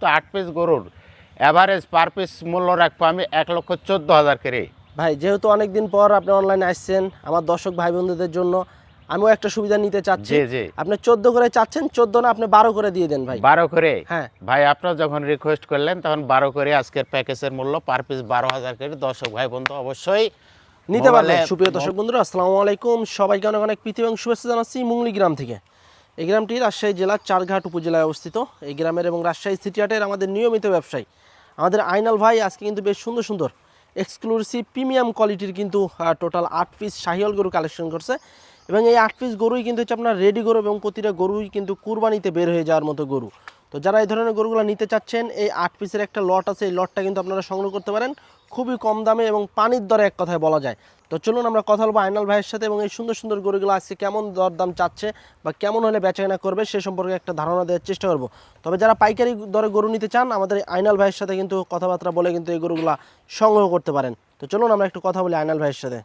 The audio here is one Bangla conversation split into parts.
তো আট পিস গরুর অ্যাভারেজ পার পিস মূল্য রাখব আমি এক লক্ষ চোদ্দ হাজার করে। ভাই যেহেতু অনেকদিন পর আপনি অনলাইনে আসছেন আমার দর্শক ভাই বন্ধুদের জন্য আমিও একটা সুবিধা নিতে চাচ্ছি। আপনি চোদ্দ করে চাচ্ছেন চোদ্দ না আপনি বারো করে দিয়ে দেন ভাই। বারো করে? হ্যাঁ। ভাই আপনার যখন রিকোয়েস্ট করলেন তখন বারো করে আজকের প্যাকেজের মূল্য পার পিস বারো হাজার করে। দর্শক ভাই বন্ধু অবশ্যই নিতে মোবাইলে- সুপ্রিয় দর্শক বন্ধুরা আসসালামু আলাইকুম। সবাইকে অনেক অনেক পৃথিবী এবং শুভেচ্ছা জানাচ্ছি মুংলি গ্রাম থেকে। এই গ্রামটি রাজশাহী জেলার চারঘাট উপজেলায় অবস্থিত। এই গ্রামের এবং রাজশাহী সিটিহাটের আমাদের নিয়মিত ব্যবসায়ী। আমাদের আইনাল ভাই আজকে কিন্তু বেশ সুন্দর সুন্দর এক্সক্লুসিভ প্রিমিয়াম কোয়ালিটির কিন্তু টোটাল আট পিস শাহিওল গরু কালেকশন করছে। এবং এই আট পিস গরুই কিন্তু হচ্ছে আপনার রেডি গরু এবং প্রতিটা গরুই কিন্তু কুরবানিতে বের হয়ে যাওয়ার মতো গরু। তো যারা এই ধরনের গরুগুলো নিতে চাচ্ছেন এই আট পিসের একটা লট আছে এই লটটা কিন্তু আপনারা সংগ্রহ করতে পারেন। খুবই কম দামে এবং পানির দরে এক কথায় বলা যায়। তো চলুন আমরা কথা বলব আইনাল ভাইয়ের সাথে এবং এই সুন্দর সুন্দর গরুগুলো আজকে কেমন দরদাম চাচ্ছে বা কেমন হলে বেচাকেনা করবে সে সম্পর্কে একটা ধারণা দেওয়ার চেষ্টা করব। তবে যারা পাইকারি দরে গরু নিতে চান আমাদের এই আইনাল ভাইয়ের সাথে কিন্তু কথাবার্তা বলে কিন্তু এই গরুগুলা সংগ্রহ করতে পারেন। তো চলুন আমরা একটু কথা বলি আইনাল ভাইয়ের সাথে।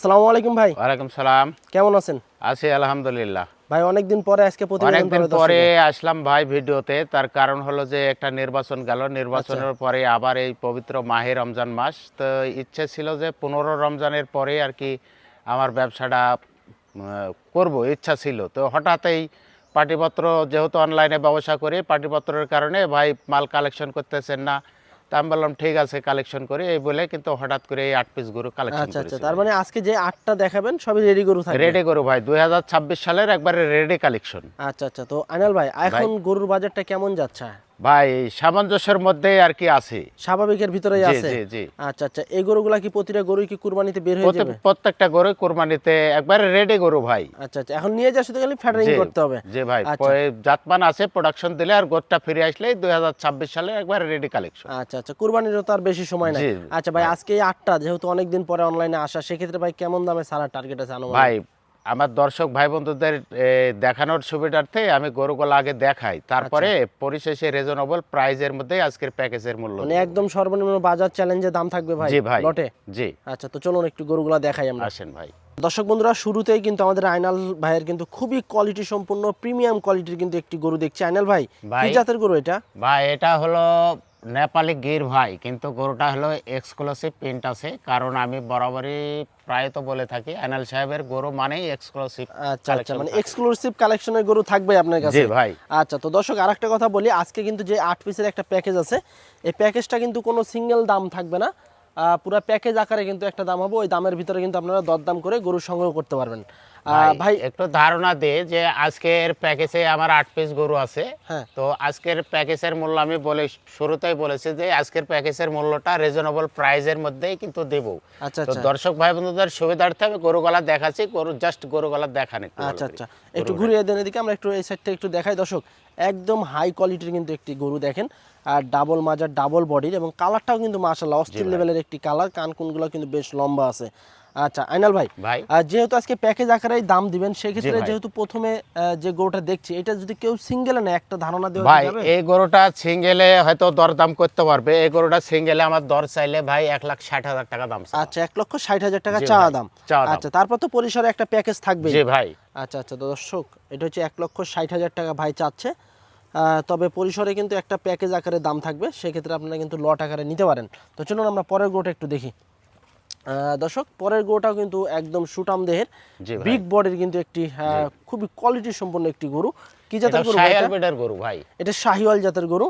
আসসালামু আলাইকুম ভাই। ওয়ালাইকুম সালাম। কেমন আছেন? আছি আলহামদুলিল্লাহ। ভাই অনেকদিন পরে আজকে অনেকদিন পরে আসলাম ভাই ভিডিওতে। তার কারণ হলো যে একটা নির্বাচন গেল। নির্বাচনের পরে আবার এই পবিত্র মাহে রমজান মাস। তো ইচ্ছে ছিল যে পনেরো রমজানের পরে আর কি আমার ব্যবসাটা করব ইচ্ছা ছিল। তো হঠাৎই পাটিপত্র যেহেতু অনলাইনে ব্যবসা করি পাটিপত্রের কারণে ভাই মাল কালেকশন করতেছেন না। তা আমি বললাম ঠিক আছে কালেকশন করি। এই বলে কিন্তু হঠাৎ করে এই আট পিস গরু কালেকশন আচ্ছা আচ্ছা। তার মানে আজকে যে আটটা দেখাবেন সবই রেডি গরু থাকবে? রেডি গরু ভাই দুই হাজার ছাব্বিশ সালের একবারে রেডি কালেকশন আচ্ছা আচ্ছা। তো আনাল ভাই এখন গরুর বাজারটা কেমন যাচ্ছে? ভাই সামঞ্জস্যের মধ্যে আর কি আছে। স্বাভাবিকের ভিতরেই জি আছে? জি জি। আচ্ছা আচ্ছা এই গরুগুলা কি প্রতিটা গরুই কি কুরবানিতে বের হয়ে যাবে? প্রত্যেকটা গরু কোরবানিতে একবারে রেডি গরু ভাই। আচ্ছা আচ্ছা এখন নিয়ে যাওয়া শুধু খালি জি, করতে হবে। জি ভাই আচ্ছা। পরে জাতমান আছে প্রোডাকশন দিলে আর গোটটা ফিরে আসলে দুই হাজার ছাব্বিশ সালে একবারে রেডি কালেকশন আচ্ছা আচ্ছা কুরবানিরও তো আর বেশি সময় নাই। আচ্ছা ভাই আজকে এই আটটা যেহেতু অনেকদিন পরে অনলাইনে আসা সেক্ষেত্রে ভাই কেমন দামে সারা টার্গেট আছে? ভাই আমার দর্শক ভাই বন্ধুদের দেখানোর সুবিধার্থে আমি গরুগুলো আগে দেখাই। তারপরে পরিশেষে রিজনেবল প্রাইজের মধ্যে আজকের প্যাকেজের মূল্য মানে একদম সর্বনিম্ন বাজার চ্যালেঞ্জের দাম থাকবে ভাই জি ভাই লটে? জি। আচ্ছা তো চলুন একটু গরুগুলা দেখাই আমরা। আসেন ভাই। দর্শক বন্ধুরা শুরুতেই কিন্তু আমাদের আইনাল ভাইয়ের কিন্তু খুবই কোয়ালিটি সম্পূর্ণ প্রিমিয়াম কোয়ালিটির কিন্তু একটি গরু দেখছি। আইনাল ভাই কি। জাতের গরু এটা? ভাই এটা হলো নেপালি গির ভাই কিন্তু গরুটা হলো এক্সক্লুসিভ প্রিন্ট আছে। কারণ আমি বরাবরই প্রায় তো বলে থাকি আনাল সাহেবের গরু মানেই এক্সক্লুসিভ আচ্ছা আচ্ছা মানে এক্সক্লুসিভ কালেকশনের গরু থাকবে আপনার কাছে? জি ভাই। আচ্ছা তো দর্শক আরেকটা কথা বলি আজকে কিন্তু যে আট পিসের একটা প্যাকেজ আছে এই প্যাকেজটা কিন্তু কোনো সিঙ্গেল দাম থাকবে না। পুরো প্যাকেজ আকারে কিন্তু একটা দাম হবে ওই দামের ভিতরে কিন্তু আপনারা দরদাম করে গরু সংগ্রহ করতে পারবেন। ভাই একটু ধারণা দে যে আজকের প্যাকেজে আমার আট পিস গরু আছে। হ্যাঁ। তো আজকের প্যাকেজের মূল্য আমি বলে শুরুতেই বলেছি যে আজকের প্যাকেজের মূল্যটা রিজনেবল প্রাইজের মধ্যেই কিন্তু দেব। আচ্ছা তো আচ্ছা। দর্শক ভাই বন্ধুদের সুবিধার্থে আমি গরুগলা দেখাচ্ছি গরু জাস্ট গরুগলা দেখান একটু আচ্ছা আচ্ছা। একটু ঘুরিয়ে দেন এদিকে আমরা একটু এই সাইডটা একটু দেখাই। দর্শক একদম হাই কোয়ালিটির কিন্তু একটি গরু দেখেন। আর ডাবল মাজার ডাবল বডির এবং কালারটাও কিন্তু মাশাল্লাহ অস্থির। লেভেলের একটি কালার কান কুনগুলো কিন্তু বেশ লম্বা আছে। আচ্ছা আইনাল ভাই ভাই। যেহেতু আজকে প্যাকেজ দাম দিবেন সেক্ষেত্রে যেহেতু প্রথমে যে গরুটা দেখছি এটা যদি কেউ সিঙ্গেলে নেয় একটা ধারণা দেওয়া ভাই এই গরুটা সিঙ্গেলে হয়তো দরদাম করতে পারবে। এই গরুটা সিঙ্গেলে আমার দর চাইলে ভাই এক লাখ ষাট হাজার টাকা দাম আচ্ছা এক লক্ষ ষাট হাজার টাকা চাওয়া দাম। আচ্ছা তারপর তো পরিসরে একটা প্যাকেজ থাকবে জি ভাই। আচ্ছা আচ্ছা দর্শক এটা হচ্ছে এক লক্ষ ষাট হাজার টাকা ভাই চাচ্ছে। তবে পরিসরে কিন্তু একটা প্যাকেজ আকারে দাম থাকবে সেক্ষেত্রে আপনারা কিন্তু লট আকারে নিতে পারেন। তো চলুন আমরা পরের গোটা একটু দেখি। দর্শক পরের গরুটাও কিন্তু একদম সুটাম দেহের। বিগ বডির কিন্তু একটি খুবই কোয়ালিটি সম্পন্ন একটি গরু। কি জাতের গরু গরু ভাই। এটা শাহিওয়াল জাতের গরু।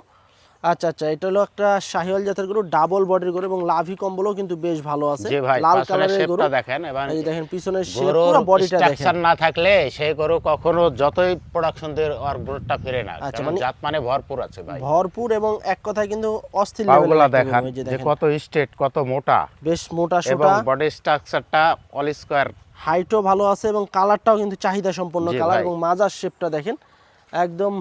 আচ্ছা আচ্ছা এটা হলো একটা শাহিওয়াল জাতের গরু ডাবল বডির গরু এবং লাভি কম্বলও কিন্তু বেশ ভালো আছে। জি ভাই লাল কালারের গরু। দেখেন এবং এই দেখেন পিছনের পুরো বডিটা দেখেন। স্ট্রাকচার না থাকলে সেই গরু কখনো যতই প্রোডাকশন দিয়ে আর গরুটা ফিরে না আচ্ছা, কারণ মানে- জাত মানে ভরপুর আছে ভাই। ভরপুর এবং এক কথায় কিন্তু অস্থির একটা দেখান যে কত স্ট্রেট কত মোটা। বেশ মোটা সোটা। এবং বডি স্ট্রাকচারটা অল স্কোয়ার হাইটও ভালো আছে এবং কালারটাও কিন্তু চাহিদা সম্পন্ন কালার এবং মাজার শেপটা দেখেন। একদম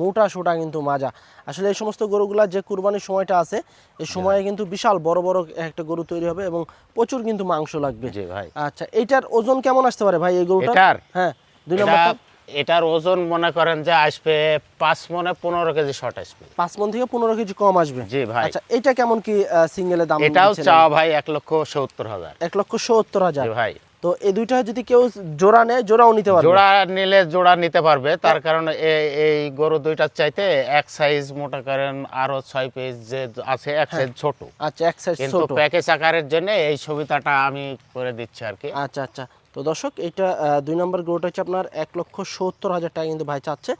মোটা সোটা কিন্তু মাজা। আসলে এই সমস্ত গরুগুলা যে কুরবানির সময়টা আছে এই সময়ে কিন্তু বিশাল বড় বড় একটা গরু তৈরি হবে এবং প্রচুর কিন্তু মাংস লাগবে। জি ভাই। আচ্ছা এইটার ওজন কেমন আসতে পারে ভাই এই গরুটা এটার? হ্যাঁ দুই এটা নম্বরটা? এটার ওজন মনে করেন যে আসবে পাঁচ মনে পনেরো কেজি শর্ট আসবে। পাঁচ মন থেকে পনেরো কেজি কম আসবে? জি ভাই। আচ্ছা এটা কেমন কি সিঙ্গেলের দাম এটাও? চাওয়া ভাই এক লক্ষ সত্তর হাজার। এক লক্ষ সত্তর হাজার। জি ভাই। তো এই দুইটা যদি কেউ জোড়া নেয় জোড়াও নিতে পারবে। জোড়া নিলে জোড়া নিতে পারবে তার কারণ এই গরু দুইটার চাইতে এক সাইজ মোটা করেন আরও ছয় পিস যে আছে এক সাইজ ছোট। আচ্ছা এক সাইজ কিন্তু ছোট। প্যাকেজ আকারের জন্য এই সুবিধাটা আমি করে দিচ্ছি আর কি। আচ্ছা আচ্ছা। তো দর্শক এটা দুই নম্বর গরুটা হচ্ছে আপনার এক লক্ষ সত্তর হাজার টাকা কিন্তু ভাই চাচ্ছে।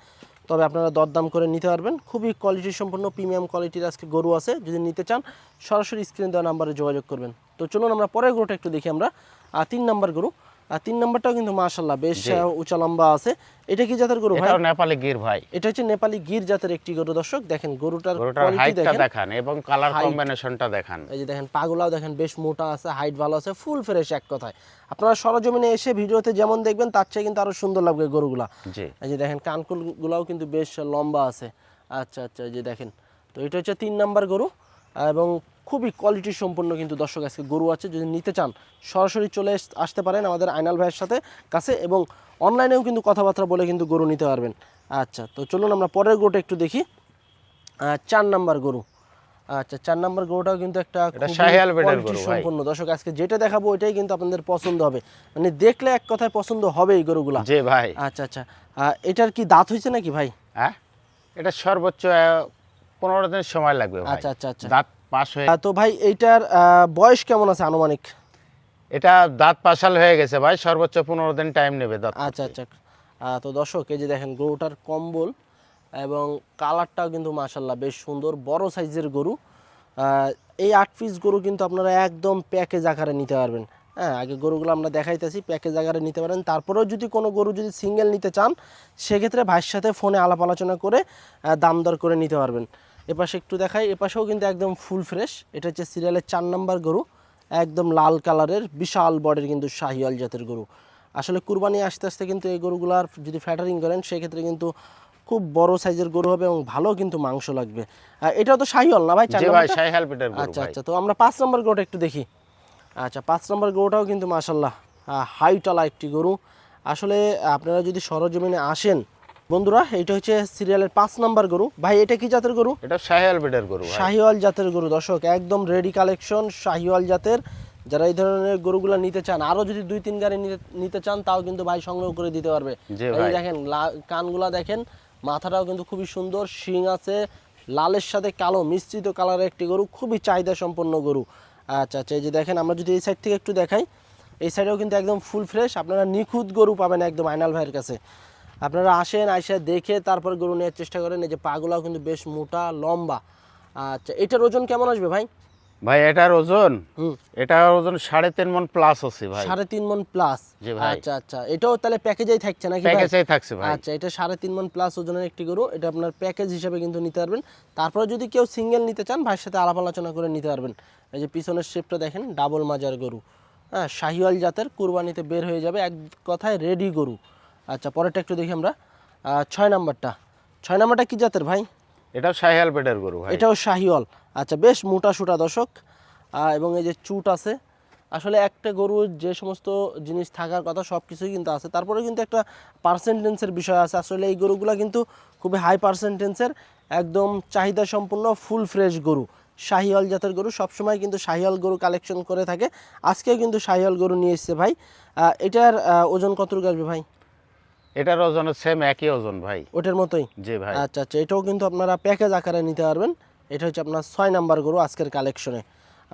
তবে আপনারা দরদাম করে নিতে পারবেন। খুবই কোয়ালিটি সম্পন্ন প্রিমিয়াম কোয়ালিটির আজকে গরু আছে। যদি নিতে চান সরাসরি স্ক্রিন দেওয়া নাম্বারে যোগাযোগ করবেন। তো চলুন আমরা পরের গরুটা একটু দেখি আমরা। আর তিন নাম্বার গরু। আর তিন নাম্বারটাও কিন্তু মাশাল্লাহ বেশ উঁচা লম্বা আছে। এটা কি জাতের গরু ভাই? এটাও নেপালি গির ভাই। এটা হচ্ছে নেপালি গির জাতের একটি গরু দর্শক। দেখেন গরুটার কোয়ালিটি দেখেন। দেখান এবং কালার কম্বিনেশনটা দেখান। এই যে দেখেন পাগুলাও দেখেন বেশ মোটা আছে হাইট ভালো আছে ফুল ফ্রেশ এক কথায়। আপনারা সরজমিনে এসে ভিডিওতে যেমন দেখবেন তার চেয়ে কিন্তু আরও সুন্দর লাগবে গরুগুলা। জি। এই যে দেখেন কানকুলগুলাও কিন্তু বেশ লম্বা আছে। আচ্ছা আচ্ছা এই যে দেখেন। তো এটা হচ্ছে তিন নাম্বার গরু এবং খুবই কোয়ালিটি সম্পন্ন কিন্তু দর্শক আজকে গরু আছে যদি নিতে চান সরাসরি চলে আসতে পারেন আমাদের আইনাল ভাইয়ের সাথে কাছে এবং অনলাইনেও কিন্তু কথাবার্তা বলে কিন্তু গরু নিতে পারবেন। আচ্ছা তো চলুন আমরা পরের গরুটা একটু দেখি। চার নাম্বার গরু। আচ্ছা চার নাম্বার গরুটাও কিন্তু একটা। সম্পন্ন। দর্শক আজকে যেটা দেখাবো ওইটাই কিন্তু আপনাদের পছন্দ হবে। মানে দেখলে এক কথায় পছন্দ হবে এই গরুগুলা। জি ভাই। আচ্ছা আচ্ছা। এটার কি দাঁত হয়েছে নাকি ভাই? হ্যাঁ? এটা সর্বোচ্চ পনেরো দিন সময় লাগবে আচ্ছা আচ্ছা আচ্ছা। দাঁত পাশ হয়ে তো ভাই এইটার বয়স কেমন আছে আনুমানিক? এটা দাঁত পাশাল হয়ে গেছে ভাই সর্বোচ্চ পনেরো দিন টাইম নেবে দাঁত আচ্ছা আচ্ছা। তো দর্শক এই যে দেখেন গরুটার কম্বল এবং কালারটাও কিন্তু মাশাল্লাহ বেশ সুন্দর বড় সাইজের গরু। এই আট পিস গরু কিন্তু আপনারা একদম প্যাকেজ আকারে নিতে পারবেন। হ্যাঁ আগে গরুগুলো আমরা দেখাইতেছি প্যাকেজ আকারে নিতে পারেন। তারপরেও যদি কোনো গরু যদি সিঙ্গেল নিতে চান সেক্ষেত্রে ভাইয়ের সাথে ফোনে আলাপ আলোচনা করে দাম দর করে নিতে পারবেন। এপাশে একটু দেখাই এপাশেও কিন্তু একদম ফুল ফ্রেশ এটা হচ্ছে সিরিয়ালের চার নাম্বার গরু একদম লাল কালারের বিশাল বডির কিন্তু শাহিওয়াল জাতের গরু। আসলে কুরবানি আসতে আসতে কিন্তু এই গরুগুলার যদি ফ্যাটারিং করেন সেক্ষেত্রে কিন্তু খুব বড় সাইজের গরু হবে এবং ভালো কিন্তু মাংস লাগবে। এটাও তো শাহিওয়াল না ভাই? ভাই আচ্ছা আচ্ছা তো আমরা পাঁচ নম্বর গরুটা একটু দেখি। আচ্ছা পাঁচ নম্বর গরুটাও কিন্তু মাসাল্লাহ হাইটালা একটি গরু। আসলে আপনারা যদি সরজমিনে আসেন বন্ধুরা এটা হচ্ছে সিরিয়ালের পাঁচ নাম্বার গরু। ভাই এটা কি জাতের গরু? এটা শাহিহাল পিটের গরু শাহিওয়াল জাতের গরু দর্শক একদম রেডি কালেকশন শাহিওয়াল জাতের। যারা এই ধরনের গরুগুলো নিতে চান আরও যদি দুই তিন গাড়ি নিতে- চান তাও কিন্তু ভাই সংগ্রহ করে দিতে পারবে। এই দেখেন কানগুলা দেখেন মাথাটাও কিন্তু খুবই সুন্দর শিং আছে লালের সাথে কালো মিশ্রিত কালারের একটি গরু খুবই চাহিদা সম্পন্ন গরু। আচ্ছা আচ্ছা এই যে দেখেন আমরা যদি এই সাইড থেকে একটু দেখাই এই সাইডেও কিন্তু একদম ফুল ফ্রেশ আপনারা নিখুঁত গরু পাবেন একদম আইনাল ভাইয়ের কাছে। আপনারা আসেন আইসা দেখে তারপর গরু নেওয়ার চেষ্টা করেন। এই যে পাগুলাও কিন্তু বেশ মোটা লম্বা। আচ্ছা এটার ওজন কেমন আসবে ভাই? ভাই এটার ওজন? হুম। এটার ওজন সাড়ে তিন মন প্লাস আছে ভাই। সাড়ে তিন মন প্লাস জি ভাই। আচ্ছা আচ্ছা। এটাও তাহলে প্যাকেজেই থাকছে নাকি প্যাকেজেই থাকছে ভাই। আচ্ছা এটা সাড়ে তিন মন প্লাস ওজনের একটি গরু। এটা আপনার প্যাকেজ হিসেবে কিন্তু নিতে পারবেন। তারপরে যদি কেউ সিঙ্গেল নিতে চান ভাইয়ের সাথে আলাপ আলোচনা করে নিতে পারবেন। এই যে পিছনের শেপটা দেখেন ডাবল মাজার গরু। হ্যাঁ শাহিওয়াল জাতের কুরবানিতে বের হয়ে যাবে। এক কথায় রেডি গরু। আচ্ছা পরেরটা একটু দেখি আমরা। ছয় নাম্বারটা। ছয় নাম্বারটা কি জাতের ভাই? এটাও শাহিহাল পিটের গরু ভাই। এটাও শাহিওয়াল আচ্ছা বেশ মোটা সুটা দর্শক। এবং এই যে চুট আছে আসলে একটা গরুর যে সমস্ত জিনিস থাকার কথা সব কিছুই কিন্তু আছে। তারপরে কিন্তু একটা পার্সেন্টেন্সের বিষয় আছে। আসলে এই গরুগুলো কিন্তু খুবই হাই পার্সেন্টেন্সের একদম চাহিদা সম্পূর্ণ ফুল ফ্রেশ গরু শাহিওয়াল জাতের গরু সবসময় কিন্তু শাহিওয়াল গরু কালেকশন করে থাকে। আজকেও কিন্তু শাহিওয়াল গরু নিয়ে এসছে ভাই। এটার ওজন কতটুকু আসবে ভাই? এটার ওজন সেম একই ওজন ভাই। ওটার মতোই? জি ভাই। আচ্ছা আচ্ছা এটাও কিন্তু আপনারা প্যাকেজ আকারে নিতে পারবেন। এটা হচ্ছে আপনার ছয় নাম্বার গরু আজকের কালেকশনে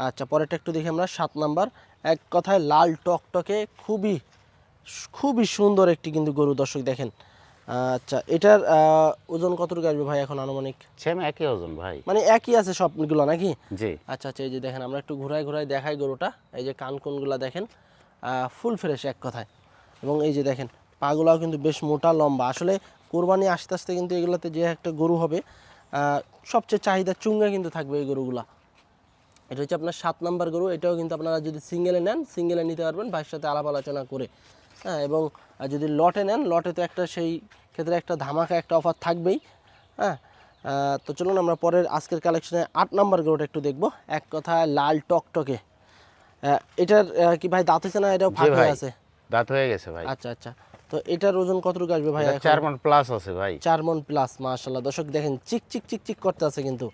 আচ্ছা পরেরটা একটু দেখি আমরা সাত নাম্বার। এক কথায় লাল টকটকে খুবই খুবই সুন্দর একটি কিন্তু গরু দর্শক দেখেন। আচ্ছা এটার ওজন কতটুকু আসবে ভাই এখন আনুমানিক? সেম একই ওজন ভাই। মানে একই আছে সবগুলো নাকি? জি। আচ্ছা আচ্ছা এই যে দেখেন আমরা একটু ঘুরাই ঘুরাই দেখাই গরুটা। এই যে কান কোনগুলো দেখেন ফুল ফ্রেশ এক কথায়। এবং এই যে দেখেন পাগুলাও কিন্তু বেশ মোটা লম্বা। আসলে কোরবানি আস্তে আস্তে কিন্তু এগুলোতে যে একটা গরু হবে সবচেয়ে চাহিদা চুঙ্গা কিন্তু থাকবে এই গরুগুলা। এটা হচ্ছে আপনার সাত নাম্বার গরু। এটাও কিন্তু আপনারা যদি সিঙ্গেলে নেন সিঙ্গেলে নিতে পারবেন ভাইয়ের সাথে আলাপ আলোচনা করে। হ্যাঁ এবং যদি লটে নেন লটে তো একটা সেই ক্ষেত্রে একটা ধামাকা একটা অফার থাকবেই। হ্যাঁ তো চলুন আমরা পরের আজকের কালেকশনে আট নাম্বার গরুটা একটু দেখব। এক কথায় লাল টকটকে। এটার কি ভাই দাঁত হয়েছে না? এটাও ফাঁক হয়ে আছে? দাঁত হয়ে গেছে ভাই। আচ্ছা আচ্ছা। তো এটার ওজন কতটুকু আসবে ভাই চার মন প্লাস আছে ভাই। চার মন প্লাস মাশাল্লাহ দর্শক দেখেন চিক চিক চিক চিক করতে আছে কিন্তু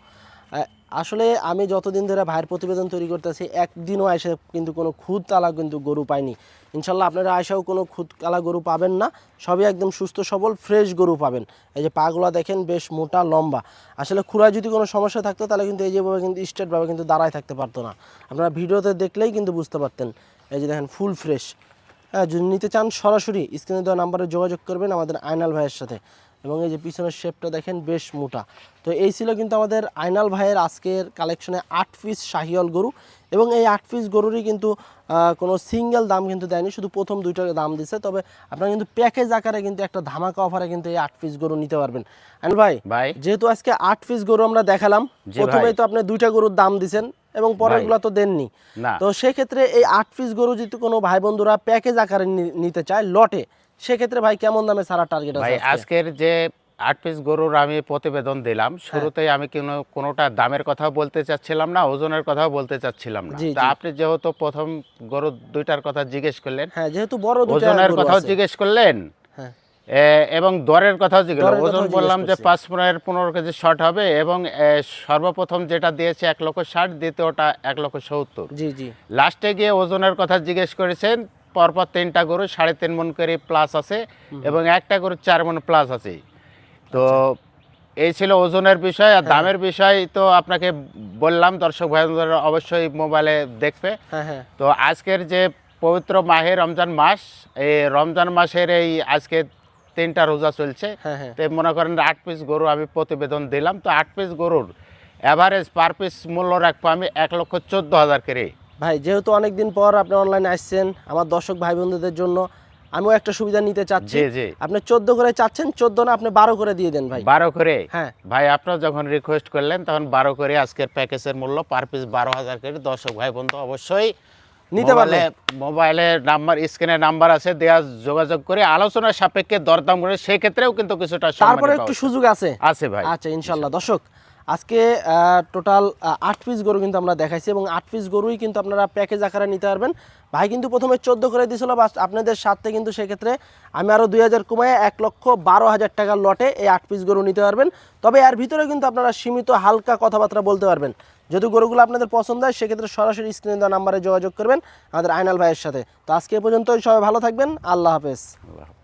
আসলে আমি যতদিন ধরে ভাইয়ের প্রতিবেদন তৈরি করতেছি একদিনও এসে কিন্তু কোনো খুদ তালা কিন্তু গরু পাইনি ইনশাল্লাহ আপনারা আয়সাও কোনো খুদ কালা গরু পাবেন না সবই একদম সুস্থ সবল ফ্রেশ গরু পাবেন। এই যে পাগুলা দেখেন বেশ মোটা লম্বা। আসলে খুঁড়ায় যদি কোনো সমস্যা থাকতো তাহলে কিন্তু এই যেভাবে কিন্তু স্ট্রেটভাবে কিন্তু দাঁড়ায় থাকতে পারতো না। আপনারা ভিডিওতে দেখলেই কিন্তু বুঝতে পারতেন। এই যে দেখেন ফুল ফ্রেশ যদি নিতে চান সরাসরি স্ক্রিনে দেওয়া নাম্বারে যোগাযোগ করবেন আমাদের আয়নাল ভাইয়ের সাথে। এবং এই যে পিছনের শেপটা দেখেন বেশ মোটা। তো এই ছিল কিন্তু আমাদের আইনাল ভাইয়ের আজকের কালেকশনে আট পিস শাহিওয়াল গরু এবং এই আট পিস গরুরই কিন্তু কোনো সিঙ্গেল দাম কিন্তু দেয়নি শুধু প্রথম দুইটার দাম দিছে। তবে আপনারা কিন্তু প্যাকেজ আকারে কিন্তু একটা ধামাকা অফারে কিন্তু এই আট পিস গরু নিতে পারবেন। আইনাল ভাই ভাই। যেহেতু আজকে আট পিস গরু আমরা দেখালাম প্রথমেই তো আপনি দুইটা গরুর দাম দিছেন এবং পরেরগুলো তো দেননি। তো সেক্ষেত্রে এই আট পিস গরু যদি কোনো ভাই বন্ধুরা প্যাকেজ আকারে নিতে চায় লটে সেক্ষেত্রে ভাই কেমন দামে সারা টার্গেট ভাই আজকের যে আট পিস গরুর আমি প্রতিবেদন দিলাম হ্যাঁ। শুরুতেই আমি কোনো কোনোটা দামের কথাও বলতে চাচ্ছিলাম না ওজনের কথাও বলতে চাচ্ছিলাম না। তা আপনি যেহেতু প্রথম গরু দুইটার কথা জিজ্ঞেস করলেন হ্যাঁ যেহেতু বড় ওজনের কথাও জিজ্ঞেস করলেন? হ্যাঁ। এবং দরের কথাও জিজ্ঞেস ওজন বললাম যে পাঁচ পনেরো পনেরো কেজি শর্ট হবে এবং সর্বপ্রথম যেটা দিয়েছে এক লক্ষ ষাট দ্বিতীয়টা এক লক্ষ সত্তর। জি জি। লাস্টে গিয়ে ওজনের কথা জিজ্ঞেস করেছেন পরপর তিনটা গরু সাড়ে তিন মন করে প্লাস আছে এবং একটা গরু চার মন প্লাস আছে। তো এই ছিল ওজনের বিষয় আর দামের বিষয় তো আপনাকে বললাম দর্শক ভাইদের অবশ্যই মোবাইলে দেখবে। হ্যাঁ হ্যাঁ। তো আজকের যে পবিত্র মাহে রমজান মাস এই রমজান মাসের এই আজকে তিনটা রোজা চলছে। হ্যাঁ হ্যাঁ। তো মনে করেন আট পিস গরু আমি প্রতিবেদন দিলাম। তো আট পিস গরুর অ্যাভারেজ পার পিস মূল্য রাখব আমি এক লক্ষ চোদ্দ হাজার করে। ভাই যেহেতু অনেকদিন পর আপনি অনলাইনে আসছেন আমার দর্শক ভাই বন্ধুদের জন্য আমিও একটা সুবিধা নিতে চাচ্ছি। আপনি চোদ্দ করে চাচ্ছেন চোদ্দ না আপনি বারো করে দিয়ে দেন ভাই। বারো করে? হ্যাঁ। ভাই আপনারা যখন রিকোয়েস্ট করলেন তখন বারো করে আজকের প্যাকেজের মূল্য পার পিস বারো হাজার করে। দর্শক ভাই বন্ধু অবশ্যই নিতে পারলে মোবাইলে- নাম্বার স্ক্রিনে নাম্বার আছে দেওয়া যোগাযোগ করে আলোচনার সাপেক্ষে দরদাম করে সেক্ষেত্রেও কিন্তু কিছুটা তারপরে একটু সুযোগ আছে। আছে ভাই। আচ্ছা ইনশাল্লাহ। দর্শক আজকে টোটাল আট পিস গরু কিন্তু আমরা দেখাইছি এবং আট পিস গরুই কিন্তু আপনারা প্যাকেজ আকারে নিতে পারবেন। ভাই কিন্তু প্রথমে চোদ্দ করে দিয়েছিল বা আপনাদের সাথে কিন্তু সেক্ষেত্রে আমি আরও দুই হাজার কমায় এক লক্ষ বারো হাজার টাকার লটে এই আট পিস গরু নিতে পারবেন। তবে এর ভিতরে কিন্তু আপনারা সীমিত হালকা কথাবার্তা বলতে পারবেন। যদি গরুগুলো আপনাদের পছন্দ হয়, সেক্ষেত্রে সরাসরি স্ক্রিনে দেওয়া নাম্বারে যোগাযোগ করবেন আমাদের আইনাল ভাইয়ের সাথে। তো আজকে এ পর্যন্তই, সবাই ভালো থাকবেন, আল্লাহ হাফেজ। আল্লাহ হাফেজ।